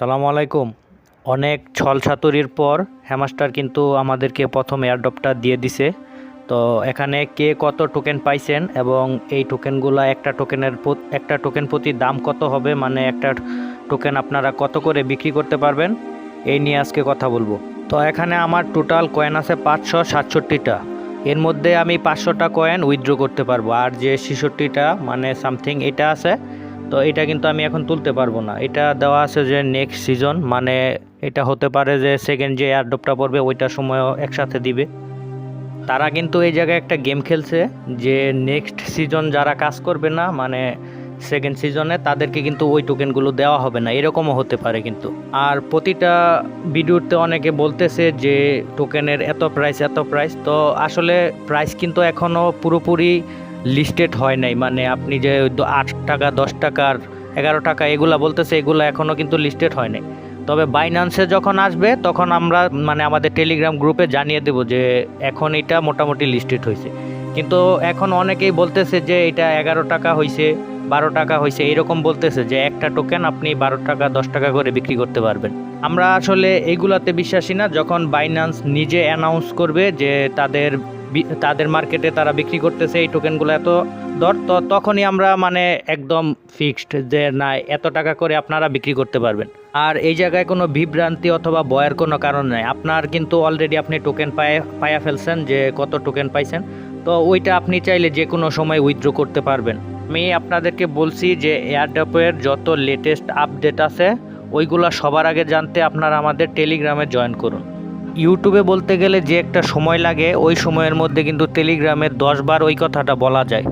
সালামু আলাইকুম। অনেক ছল ছাতুরির পর হ্যামাস্টার কিন্তু আমাদেরকে প্রথম এয়ারড্রপটা দিয়ে দিছে। তো এখানে কে কত টোকেন পাইছেন এবং এই টোকেনগুলো একটা টোকেনের একটা টোকেন প্রতি দাম কত হবে? মানে একটা টোকেন আপনারা কত করে বিক্রি করতে পারবেন? এই নিয়ে আজকে কথা বলব। তো এখানে আমার টোটাল কয়েন আছে পাঁচশো সাতষট্টিটা। এর মধ্যে আমি পাঁচশোটা কয়েন উইথড্র করতে পারব। আর যে ছেষট্টিটা মানে সামথিং এটা আছে তো এটা কিন্তু আমি এখন তুলতে পারব না। এটা দেওয়া আছে যে নেক্সট সিজন মানে এটা হতে পারে যে সেকেন্ড যে এয়ারড্রপটা পড়বে ওইটার সময়ও একসাথে দিবে। তারা কিন্তু এই জায়গায় একটা গেম খেলছে যে নেক্সট সিজন যারা কাজ করবে না মানে সেকেন্ড সিজনে তাদেরকে কিন্তু ওই টোকেনগুলো দেওয়া হবে না। এরকমও হতে পারে কিন্তু। আর প্রতিটা ভিডিওতে অনেকে বলতেছে যে টোকেনের এত প্রাইস এত প্রাইস তো আসলে প্রাইস কিন্তু এখনও পুরোপুরি লিস্টেড হয় নাই। মানে আপনি যে আট টাকা, দশ টাকার এগারো টাকা এগুলা বলতেছে, এগুলো এখনও কিন্তু লিস্টেড হয় নাই। তবে বাইনান্সে যখন আসবে, তখন আমরা মানে আমাদের টেলিগ্রাম গ্রুপে জানিয়ে দেব যে এখন এটা মোটামুটি লিস্টেড হয়েছে। কিন্তু এখন অনেকেই বলতেছে যে এটা এগারো টাকা হয়েছে বারো টাকা হয়েছে এরকম বলতেছে যে একটা টোকেন আপনি বারো টাকা, দশ টাকা করে বিক্রি করতে পারবেন। আমরা আসলে এইগুলাতে বিশ্বাসী না, যখন বাইনান্স নিজে অ্যানাউন্স করবে যে তাদের তাদের মার্কেটে তারা বিক্রি করতেছে, এই টোকেনগুলো এত দর, তো তখনই আমরা মানে একদম ফিক্সড যে না, এত টাকা করে আপনারা বিক্রি করতে পারবেন। আর এই জায়গায় কোনো বিভ্রান্তি অথবা বয়ের কোনো কারণ নেই। আপনার কিন্তু অলরেডি আপনি টোকেন পায়ে, পায়া ফেলছেন যে কত টোকেন পাইছেন, তো ওইটা আপনি চাইলে যে কোনো সময় উইথড্র করতে পারবেন। আমি আপনাদেরকে বলছি যে এয়ারড্রপের যত লেটেস্ট আপডেট আছে, ওইগুলা সবার আগে জানতে আপনারা আমাদের টেলিগ্রামে জয়েন করুন। ইউটিউবে বলতে গেলে যে একটা সময় লাগে, ওই সময়ের মধ্যে কিন্তু টেলিগ্রামে দশবার ওই কথাটা বলা যায়।